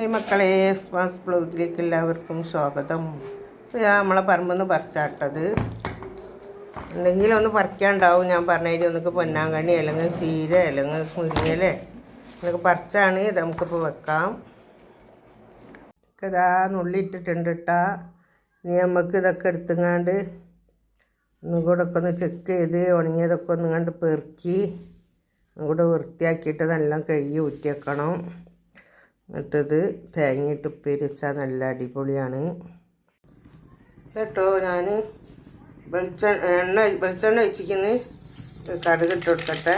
ഈ മക്കളെ എക്സ്മാസ് ബ്ലൗസിലേക്ക് എല്ലാവർക്കും സ്വാഗതം. നമ്മളെ പറമ്പെന്ന് പറിച്ചാട്ടത്. എന്തെങ്കിലും ഒന്ന് പറിക്കാണ്ടാവും ഞാൻ പറഞ്ഞതിൽ ഒന്നൊക്കെ പൊന്നാങ്കണ്ണി അല്ലെങ്കിൽ ചീര അല്ലെങ്കിൽ മുരിയലേ എന്നൊക്കെ പറിച്ചാണ്. ഇത് നമുക്കിപ്പോൾ വെക്കാം. ഇതാ നുള്ളിയിട്ടിട്ടുണ്ട് ഇട്ടാ ഇനി നമുക്ക് ഇതൊക്കെ എടുത്തുങ്ങാണ്ട് ഒന്നും കൂടെ ഒക്കെ ഒന്ന് ചെക്ക് ചെയ്ത് ഉണങ്ങിയതൊക്കെ ഒന്ന് പെറുക്കി ഒന്നും കൂടെ വൃത്തിയാക്കിയിട്ട് നല്ല കഴുകി ഊറ്റി വെക്കണം എന്നിട്ടത് തേങ്ങയിട്ട് ഉപ്പേരി വെച്ചാൽ നല്ല അടിപൊളിയാണ്. കേട്ടോ ഞാൻ വെളിച്ചെണ്ണ എണ്ണ വെളിച്ചെണ്ണ ഒഴിച്ചിരിക്കുന്നു. കടുക് ഇട്ട് കൊടുക്കട്ടെ.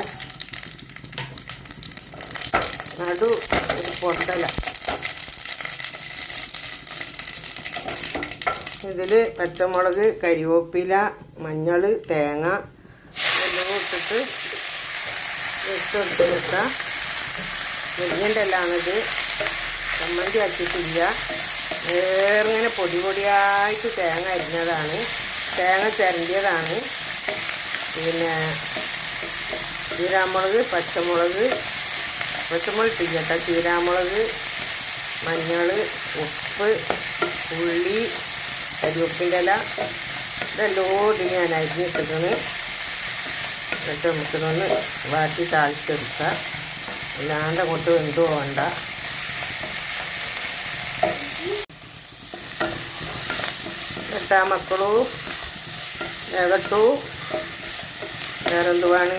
നടു ഒരു പൊട്ടല ഇതിൽ പച്ചമുളക് കരിവേപ്പില മഞ്ഞൾ തേങ്ങ എല്ലാം ഇട്ടിട്ട് ഇട്ട് കൊടുത്ത് വെക്കാം മുരിങ്ങന്റെ എല്ലാണിത് ചമ്മന്തി ആക്കിയിട്ടില്ല വേറിങ്ങനെ പൊടി പൊടിയായിട്ട് തേങ്ങ അരിഞ്ഞതാണ്. തേങ്ങ ചിരണ്ടിയതാണ്. പിന്നെ ചീരാമുളക് പച്ചമുളക് പച്ചമുളക് ഇട്ടില്ല കേട്ടോ. ചീരാമുളക് മഞ്ഞൾ ഉപ്പ് ഉള്ളി കരിവേപ്പിന്റെ ഇല ഇതെല്ലാം ഇട്ട് ഞാൻ അരിഞ്ഞിട്ടിരിക്കുന്നത് എന്നിട്ട് നമുക്കിതൊന്ന് വാട്ടി താളിച്ചെടുക്കാം. അല്ലാണ്ട് അങ്ങോട്ട് വെന്തു പോകണ്ട എട്ടാ മക്കളു വേഗട്ടു വേറെന്തുവാണ്?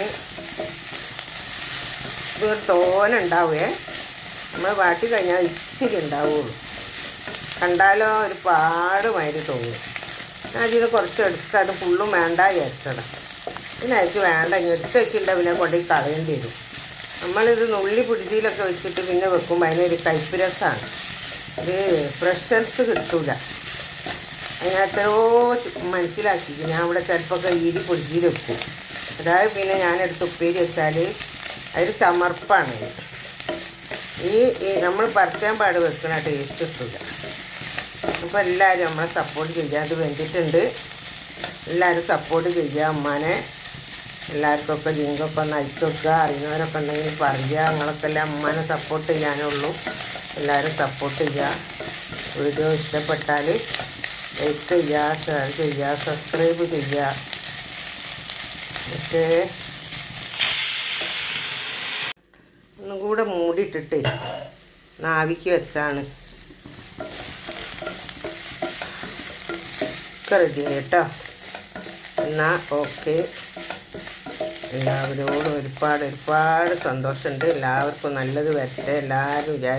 ഇതൊരു തോന ഉണ്ടാവുകയെ നമ്മൾ വാട്ടി കഴിഞ്ഞാൽ ഇച്ചിരി ഉണ്ടാവുള്ളൂ. കണ്ടാലോ ഒരു പാടുമാതിരി തോന്നും. ഞാൻ ഇതിന് കുറച്ച് എടുത്ത് അത് ഫുള്ളും വേണ്ട വിചാരിച്ചതാണ് ഇതിനകത്ത് വേണ്ട ഇനി എടുത്ത് വെച്ചിട്ടുണ്ടെങ്കിൽ പിന്നെ കൊണ്ടുപോയി കളയേണ്ടി വരും. നമ്മളിത് നുള്ളി പിടിച്ചിലൊക്കെ വെച്ചിട്ട് പിന്നെ വെക്കുമ്പോൾ അതിനൊരു കൈപ്പ് രസമാണ് ഇത് ഫ്രഷൻസ് കിട്ടൂല. അതിനകത്തോ മനസ്സിലാക്കി. ഞാൻ ഇവിടെ ചിലപ്പോൾ ഈരി പൊടിച്ചിൽ വെക്കും. അതായത് പിന്നെ ഞാനെടുത്ത് ഉപ്പേരി വെച്ചാൽ അതൊരു ചമർപ്പാണ്. ഈ നമ്മൾ പറിക്കാൻ പാട് വെക്കുന്ന ടേസ്റ്റ് കിട്ടില്ല അപ്പോൾ എല്ലാവരും നമ്മളെ സപ്പോർട്ട് ചെയ്യുക അത് വേണ്ടിയിട്ടുണ്ട്. എല്ലാവരും സപ്പോർട്ട് ചെയ്യുക അമ്മാനെ എല്ലാവർക്കൊക്കെ ലിങ്കൊക്കെ ഒന്ന് അയച്ചു വെക്കുക അറിയുന്നവരൊക്കെ ഉണ്ടെങ്കിൽ പറയുക. നിങ്ങളൊക്കെ എല്ലാം അമ്മാനെ സപ്പോർട്ട് ചെയ്യാനുള്ളൂ എല്ലാവരും സപ്പോർട്ട് ചെയ്യുക. വീഡിയോ ഇഷ്ടപ്പെട്ടാൽ ലൈക്ക് ചെയ്യുക ഷെയർ ചെയ്യുക സബ്സ്ക്രൈബ് ചെയ്യുക ഓക്കെ ഒന്നും കൂടെ മൂടിയിട്ടിട്ട് നാവിക്ക് വെച്ചാണ്. ഒക്കെ റെഡി കേട്ടോ. എന്നാൽ ഓക്കെ എല്ലാവരോടും ഒരുപാട് ഒരുപാട് സന്തോഷമുണ്ട്. എല്ലാവർക്കും നല്ലത് വരട്ടെ. എല്ലാവരും വിചാരിച്ചു